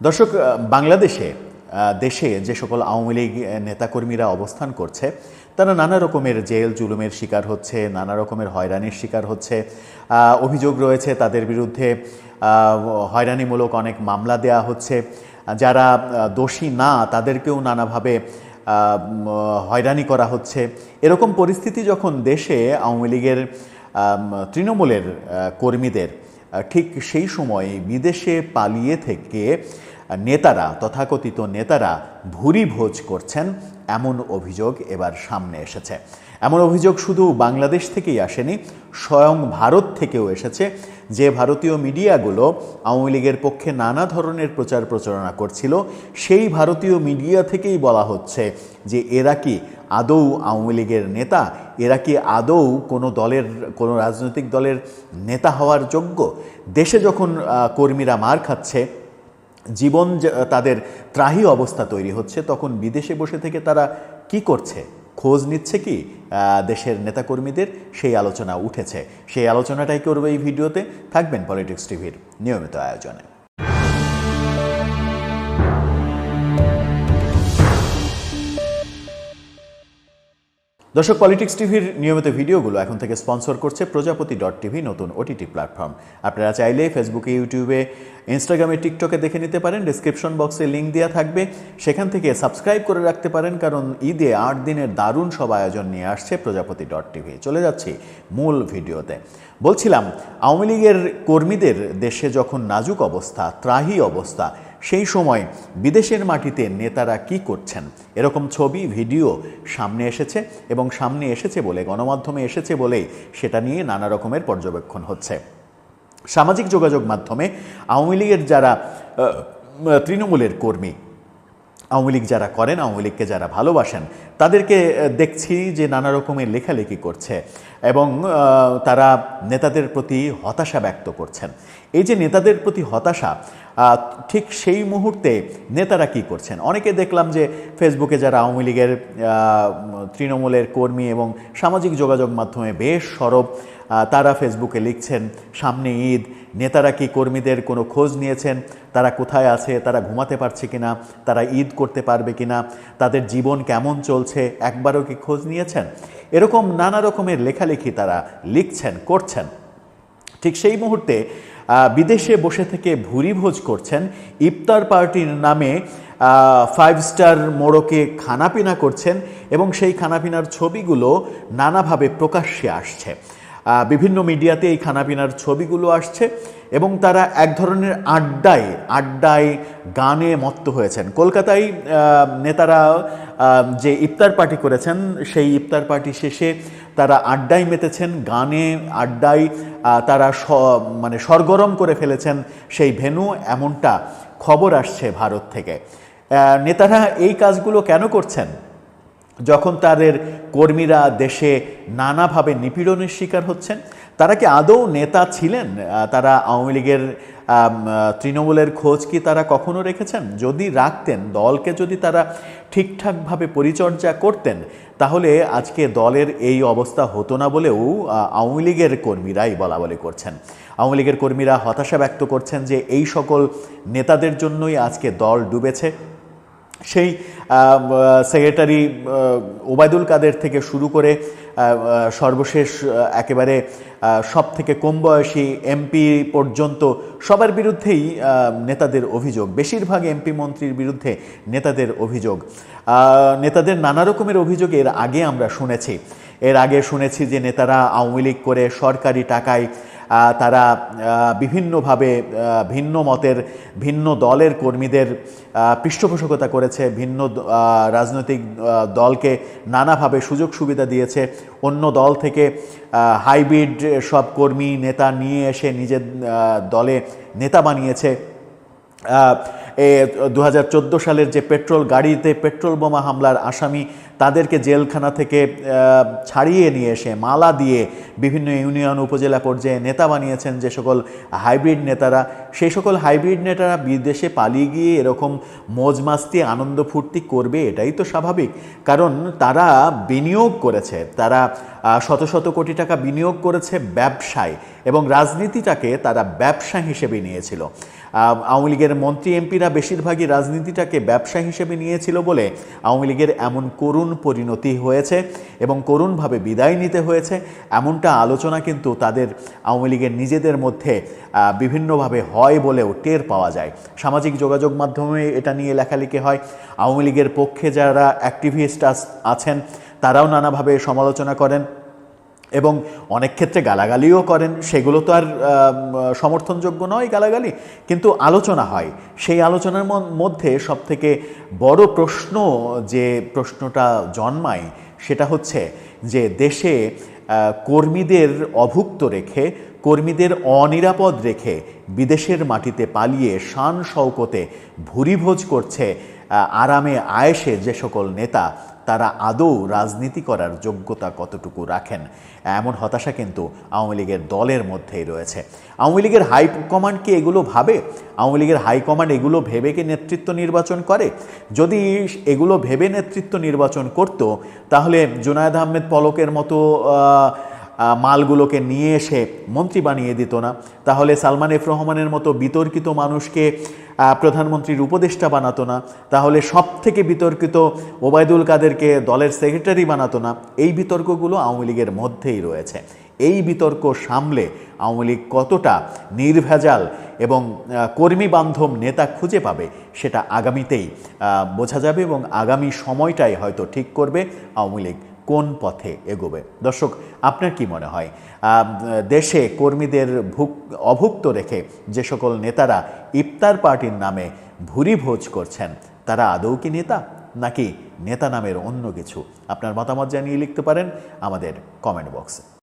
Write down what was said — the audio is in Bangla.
দর্শক বাংলাদেশে দেশে যে সকল আওয়ামী লীগ নেতাকর্মীরা অবস্থান করছে, তারা নানা রকমের জেল জুলুমের শিকার হচ্ছে, নানা রকমের হয়রানির শিকার হচ্ছে। অভিযোগ রয়েছে তাদের বিরুদ্ধে হয়রানিমূলক অনেক মামলা দেয়া হচ্ছে। যারা দোষী না, তাদেরকেও নানাভাবে হয়রানি করা হচ্ছে। এরকম পরিস্থিতি যখন দেশে আওয়ামী লীগের তৃণমূলের কর্মীদের ঠিক সেই সময় বিদেশে পালিয়ে থেকে নেতারা, তথাকথিত নেতারা ভুরি ভোজ করছেন, এমন অভিযোগ এবার সামনে এসেছে। এমন অভিযোগ শুধু বাংলাদেশ থেকেই আসেনি, স্বয়ং ভারত থেকেও এসেছে, যে ভারতীয় মিডিয়াগুলো আওয়ামী লীগের পক্ষে নানা ধরনের প্রচার প্রচারণা করছিল, সেই ভারতীয় মিডিয়া থেকেই বলা হচ্ছে যে এরা কি আদৌ আওয়ামী লীগের নেতা, এরা কি আদৌ কোনো দলের, কোনো রাজনৈতিক দলের নেতা হওয়ার যোগ্য? দেশে যখন কর্মীরা মার খাচ্ছে, জীবন তাদের ত্রাহি অবস্থা তৈরি হচ্ছে, তখন বিদেশে বসে থেকে তারা কি করছে? খোঁজ নিচ্ছে কি দেশের নেতাকর্মীদের? সেই আলোচনা উঠেছে। সেই আলোচনাটাই করবে এই ভিডিওতে। থাকবেন পলিটিক্স টিভির নিয়মিত আয়োজনে। দর্শক পলিটিক্স টিভির নিয়মিত ভিডিওগুলো এখন থেকে স্পন্সর করছে প্রজাপতি ডট টিভি, নতুন ওটিটি প্ল্যাটফর্ম আপনারা চাইলে ফেসবুকে ইউটিউবে ইনস্টাগ্রামে টিকটকে দেখে নিতে পারেন। ডিসক্রিপশন বক্সে লিঙ্ক দেওয়া থাকবে। সেখান থেকে সাবস্ক্রাইব করে রাখতে পারেন, কারণ ঈদে আট দিনের দারুণ সব আয়োজন নিয়ে আসছে প্রজাপতি ডট টিভি। চলে যাচ্ছি মূল ভিডিওতে। বলছিলাম, আওয়ামী লীগের কর্মীদের দেশে যখন নাজুক অবস্থা, ত্রাহি অবস্থা সেই সময় বিদেশের মাটিতে নেতারা কি করছেন? এরকম ছবি, ভিডিও সামনে এসেছে এবং সামনে এসেছে বলে, গণমাধ্যমে এসেছে বলেই সেটা নিয়ে নানা রকমের পর্যবেক্ষণ হচ্ছে। সামাজিক যোগাযোগ মাধ্যমে আওয়ামী লীগের যারা তৃণমূলের কর্মী আওয়ামী লীগ যারা করেন, আওয়ামী লীগকে যারা ভালোবাসেন, তাদেরকে দেখছি যে নানা রকমের লেখালেখি করছে এবং তারা নেতাদের প্রতি হতাশা ব্যক্ত করছেন। এই যে নেতাদের প্রতি হতাশা ঠিক সেই মুহূর্তে নেতারা কি করছেন? অনেকে দেখলাম যে ফেসবুকে যারা আওয়ামী লীগের তৃণমূলের কর্মী এবং সামাজিক যোগাযোগ মাধ্যমে বেশ সরব তারা ফেসবুকে লিখছেন, সামনে ঈদ, নেতারা কি কর্মীদের কোনো খোঁজ নিয়েছেন? তারা কোথায় আছে? তারা ঘুমাতে পারছে কিনা? তারা ঈদ করতে পারবে কিনা? তাদের জীবন কেমন চলছে? একবারও কি খোঁজ নিয়েছেন? এরকম নানা রকমের লেখালেখি তারা লিখছেন, করছেন। ঠিক সেই মুহূর্তে বিদেশে বসে থেকে ভুরিভোজ করছেন। ইফতার পার্টির নামে ফাইভ স্টার মোড়কে খানাপিনা করছেন এবং সেই খানাপিনার ছবিগুলো নানাভাবে প্রকাশ্যে আসছে। বিভিন্ন মিডিয়াতে এই খানাপিনার ছবিগুলো আসছে এবং তারা এক ধরনের আড্ডায় আড্ডায় গানে মত্ত হয়েছেন। কলকাতায় নেতারা যে ইফতার পার্টি করেছেন, সেই ইফতার পার্টি শেষে তারা আড্ডায় মেতেছেন, গানে আড্ডায় তারা স- মানে সরগরম করে ফেলেছেন সেই ভেনু এমনটা খবর আসছে ভারত থেকে। নেতারা এই কাজগুলো কেন করছেন? যখন তাদের কর্মীরা দেশে নানাভাবে নিপীড়নের শিকার হচ্ছেন, তারা কি আদৌ নেতা ছিলেন? তারা আওয়ামী লীগের তৃণমূলের খোঁজ কি তারা কখনো রেখেছেন? যদি রাখতেন, দলকে যদি তারা ঠিকঠাকভাবে পরিচর্যা করতেন, তাহলে আজকে দলের এই অবস্থা হতো না বলেও আওয়ামী লীগের কর্মীরাই বলা বলে করছেন। আওয়ামী লীগের কর্মীরা হতাশা ব্যক্ত করছেন যে এই সকল নেতাদের জন্যই আজকে দল ডুবেছে। সেই সেক্রেটারি ওবায়দুল কাদের থেকে শুরু করে সর্বশেষ একেবারে সব থেকে কম বয়সী এমপি পর্যন্ত সবার বিরুদ্ধেই নেতাদের অভিযোগ। বেশিরভাগ এমপি মন্ত্রীর বিরুদ্ধে নেতাদের অভিযোগ। নেতাদের নানা রকমের অভিযোগ এর আগে আমরা শুনেছি। এর আগে শুনেছি যে নেতারা আওয়ামী লীগ করে সরকারি টাকায় তারা বিভিন্নভাবে ভিন্ন মতের, ভিন্ন দলের কর্মীদের পৃষ্ঠপোষকতা করেছে, ভিন্ন রাজনৈতিক দলকে নানাভাবে সুযোগ সুবিধা দিয়েছে। অন্য দল থেকে হাইব্রিড সব কর্মী, নেতা নিয়ে এসে নিজের দলে নেতা বানিয়েছে। এ, দু হাজার চোদ্দ সালের যে পেট্রোল, গাড়িতে পেট্রোল বোমা হামলার আসামি তাদেরকে জেলখানা থেকে ছাড়িয়ে নিয়ে এসে মালা দিয়ে বিভিন্ন ইউনিয়ন উপজেলা পর্যায়ে নেতা বানিয়েছেন যে সকল হাইব্রিড নেতারা। সেই সকল হাইব্রিড নেতারা বিদেশে পালিয়ে গিয়ে এরকম মজ মাস্তি আনন্দ ফুর্তি করবে, এটাই তো স্বাভাবিক। কারণ তারা বিনিয়োগ করেছে, তারা শত শত কোটি টাকা বিনিয়োগ করেছে ব্যবসায় এবং রাজনীতিটাকে তারা ব্যবসা হিসেবে নিয়েছিল। আওয়ামী লীগের মন্ত্রী, এমপিরা বেশিরভাগই রাজনীতিটাকে ব্যবসা হিসেবে নিয়েছিল বলে আওয়ামী লীগের এমন করুণ পরিণতি হয়েছে এবং করুণভাবে বিদায় নিতে হয়েছে। এমনটা আলোচনা কিন্তু তাদের আওয়ামী লীগের নিজেদের মধ্যে বিভিন্নভাবে হয় বলেও টের পাওয়া যায়। সামাজিক যোগাযোগ মাধ্যমে এটা নিয়ে লেখালেখি হয়। আওয়ামী লীগের পক্ষে যারা অ্যাক্টিভিস্ট আছেন, তারাও নানাভাবে সমালোচনা করেন। এবং অনেক ক্ষেত্রে গালাগালিও করেন। সেগুলো তো আর সমর্থনযোগ্য নয় গালাগালি, কিন্তু আলোচনা হয়। সেই আলোচনার মধ্যে সবথেকে বড় প্রশ্ন যে প্রশ্নটা জন্মায় সেটা হচ্ছে যে দেশে কর্মীদের অভুক্ত রেখে, কর্মীদের অনিরাপদ রেখে বিদেশের মাটিতে পালিয়ে শান শওকতে ভুরিভোজ করছে আরামে আয়েসে যে সকল নেতা তারা আদৌ রাজনীতি করার যোগ্যতা কতটুকু রাখেন? এমন হতাশা কিন্তু আওয়ামী লীগের দলের মধ্যেই রয়েছে। আওয়ামী লীগের হাইকমান্ড কি এগুলো ভাবে? আওয়ামী লীগের হাইকমান্ড এগুলো ভেবে কি নেতৃত্ব নির্বাচন করে? যদি এগুলো ভেবে নেতৃত্ব নির্বাচন করত, তাহলে জুনায়দ আহমেদ পলকের মতো মালগুলোকে নিয়ে এসে মন্ত্রী বানিয়ে দিত না। তাহলে সালমান এফ রহমানের মতো বিতর্কিত মানুষকে প্রধানমন্ত্রীর উপদেষ্টা বানাতো না। তাহলে সব থেকে বিতর্কিত ওবায়দুল কাদেরকে দলের সেক্রেটারি বানাতো না। এই বিতর্কগুলো আওয়ামী লীগের মধ্যেই রয়েছে। এই বিতর্ক সামলে আওয়ামী লীগ কতটা নির্ভেজাল এবং কর্মী বান্ধব নেতা খুঁজে পাবে সেটা আগামীতেই বোঝা যাবে এবং আগামী সময়টাই হয়তো ঠিক করবে আওয়ামী লীগ। কোন পথে এগোবে? দর্শক, আপনার কি মনে হয়? দেশে কর্মীদের ভুক, অভুক্ত রেখে যে সকল নেতারা ইফতার পার্টির নামে ভুরি ভোজ করছেন, তারা আদৌ কি নেতা? নাকি নেতা নামের অন্য কিছু? আপনার মতামত জানিয়ে লিখতে পারেন আমাদের কমেন্ট বক্সে